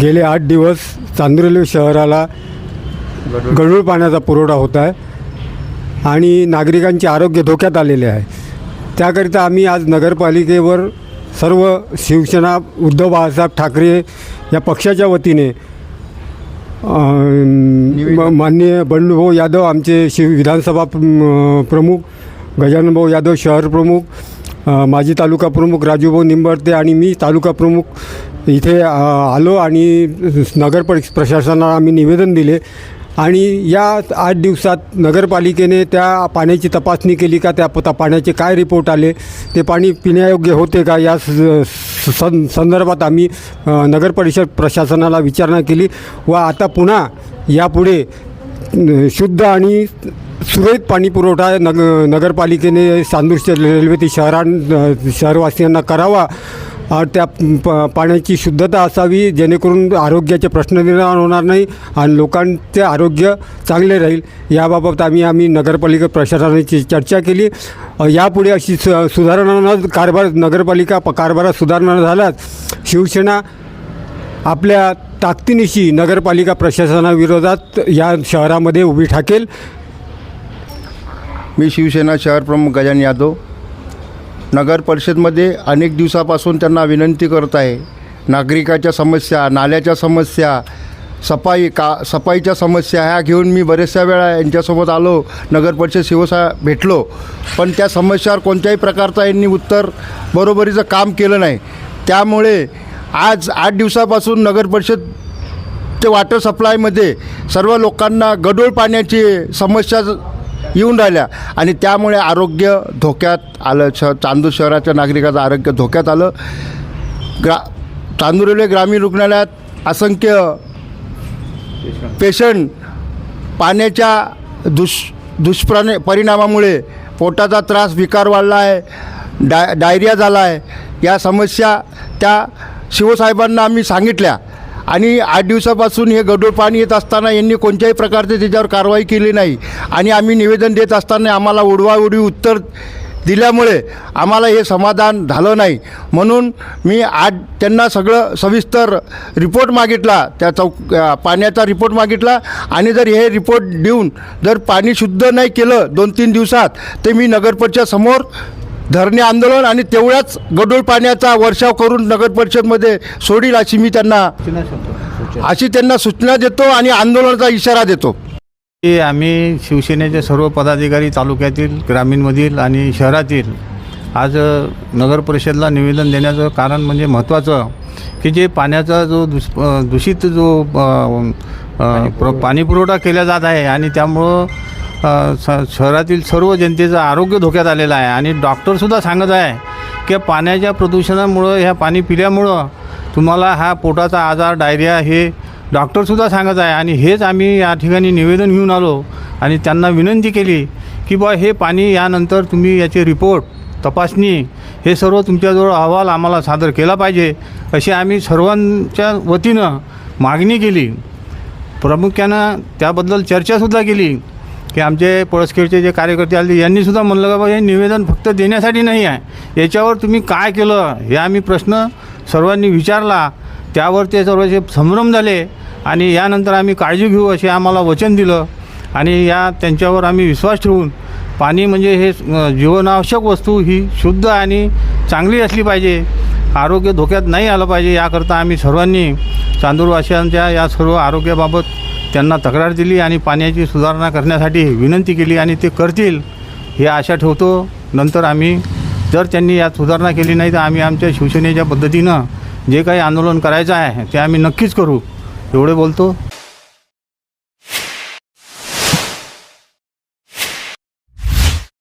गेले आठ दिवस चांदुरली शहराला गढूळ पाण्याचा पुरवठा होत आहे आणि नागरिकांचे आरोग्य धोक्यात आलेले आहे. त्याकरिता आम्ही आज नगरपालिकेवर सर्व शिवसेना उद्धव बाळासाहेब ठाकरे या पक्षाच्या वतीने माननीय बंडूभाऊ यादव आमचे शिव विधानसभा प्र- प्रमुख गजाननभाऊ यादव शहर प्रमुख माजी तालुका प्रमुख राजूभाऊ निंबर्ते आणि मी तालुका प्रमुख इथे आलो आणि नगर प्रशासनाला आम्ही निवेदन दिले. आणि या आठ दिवसात नगरपालिकेने त्या पाण्याची तपासणी केली का त्या प- पाण्याचे काय रिपोर्ट आले ते पाणी पिण्यायोग्य होते का या स- सं संदर्भात आम्ही नगर परिषद प्रशासनाला विचारणा केली व आता पुन्हा यापुढे शुद्ध आणि सुरळीत पाणी पुरवठा नग नगरपालिकेने चांदूरच्या रेल्वे ते शहरां शहरवासियांना करावा त्या प पाण्याची शुद्धता असावी जेणेकरून आरोग्याचे प्रश्न निर्माण होणार नाही आणि लोकांचे आरोग्य चांगले राहील. याबाबत आम्ही आम्ही नगरपालिका प्रशासनाची चर्चा केली. यापुढे अशी सु सुधारणा न कारभार नगरपालिका प कारभारात सुधारणा न झाल्यास शिवसेना आपल्या ताकदीनिशी नगरपालिका प्रशासनाविरोधात या शहरामध्ये उभी ठाकेल. मी शिवसेना शहर प्रमुख गजान यादव. नगर परिषदमध्ये अनेक दिवसापासून त्यांना विनंती करत आहे. नागरिकाच्या समस्या नाल्याच्या समस्या सफाई का सफाईच्या समस्या ह्या घेऊन मी बऱ्याचशा वेळा यांच्यासोबत आलो. नगर परिषद शिवसा भेटलो. पण त्या समस्यावर कोणत्याही प्रकारचा यांनी उत्तर बरोबरीचं काम केलं नाही. त्यामुळे आज आठ दिवसापासून नगर परिषद ते वॉटर सप्लायमध्ये सर्व लोकांना गडूळ पाण्याची समस्या येऊन राहिल्या. आणि त्यामुळे आरोग्य धोक्यात आलं. श चांदूर शहराच्या नागरिकाचं आरोग्य धोक्यात आलं. ग्रा चांदूर रेल्वे ग्रामीण रुग्णालयात असंख्य पेशंट पाण्याच्या दुष दुष्प्राणे परिणामामुळे पोटाचा त्रास विकार वाढला आहे डाय डायरिया झाला आहे या समस्या त्या शिवसाहेबांना आम्ही सांगितल्या. आणि आठ दिवसापासून हे गढूळ पाणी येत असताना यांनी कोणत्याही प्रकारचे त्याच्यावर कारवाई केली नाही. आणि आम्ही निवेदन देत असताना आम्हाला उडवाउडवी उत्तर दिल्यामुळे आम्हाला हे समाधान झालं नाही. म्हणून मी आज त्यांना सगळं सविस्तर रिपोर्ट मागितला त्या चौक पाण्याचा रिपोर्ट मागितला आणि जर हे रिपोर्ट देऊन जर पाणी शुद्ध नाही केलं दोन तीन दिवसात ते मी नगरपरिषद समोर धरणे आंदोलन आणि तेवढ्याच गढूळ पाण्याचा वर्षाव करून नगर परिषदमध्ये सोडील अशी मी त्यांना अशी त्यांना सूचना देतो आणि आंदोलनाचा इशारा देतो. की आम्ही शिवसेनेचे सर्व पदाधिकारी तालुक्यातील ग्रामीणमधील आणि शहरातील आज नगर परिषदला निवेदन देण्याचं कारण म्हणजे महत्त्वाचं की जे पाण्याचा जो दुष दूषित जो अ, अ, प्र पाणी पुरवठा केला जात आहे आणि त्यामुळं शहरातील सर्व जनतेचं आरोग्य धोक्यात आलेलं आहे. आणि डॉक्टरसुद्धा सांगत आहे की पाण्याच्या प्रदूषणामुळं ह्या पाणी पिल्यामुळं तुम्हाला हा पोटाचा आजार डायरिया हे डॉक्टरसुद्धा सांगत आहे. आणि हेच आम्ही या ठिकाणी निवेदन घेऊन आलो आणि त्यांना विनंती केली की बा हे पाणी यानंतर तुम्ही याचे रिपोर्ट तपासणी हे सर्व तुमच्याजवळ अहवाल आम्हाला सादर केला पाहिजे अशी आम्ही सर्वांच्या वतीनं मागणी केली. प्रामुख्यानं त्याबद्दल चर्चासुद्धा केली. की आमचे पळसखेडचे जे कार्यकर्ते आले यांनीसुद्धा म्हणलं का बा हे निवेदन फक्त देण्यासाठी नाही आहे. याच्यावर तुम्ही काय केलं? हे आम्ही प्रश्न सर्वांनी विचारला. त्यावर ते सर्वांचे संभ्रम झाले आणि यानंतर आम्ही काळजी घेऊ असे आम्हाला वचन दिलं आणि या त्यांच्यावर आम्ही विश्वास ठेवून पाणी म्हणजे हे जीवनावश्यक वस्तू ही शुद्ध आणि चांगली असली पाहिजे. आरोग्य धोक्यात नाही आलं पाहिजे याकरता आम्ही सर्वांनी चांदूरवासियांच्या या सर्व आरोग्याबाबत त्यांना तक्रार दिली आणि पाण्याची सुधारणा करण्यासाठी विनंती केली आणि ते करतील हे आशा ठेवतो. नंतर आम्ही जर त्यांनी यात सुधारणा केली नाही तर आम्ही आमच्या शिवसेनेच्या पद्धतीनं जे काही आंदोलन करायचं आहे ते आम्ही नक्कीच करू. एवढे बोलतो.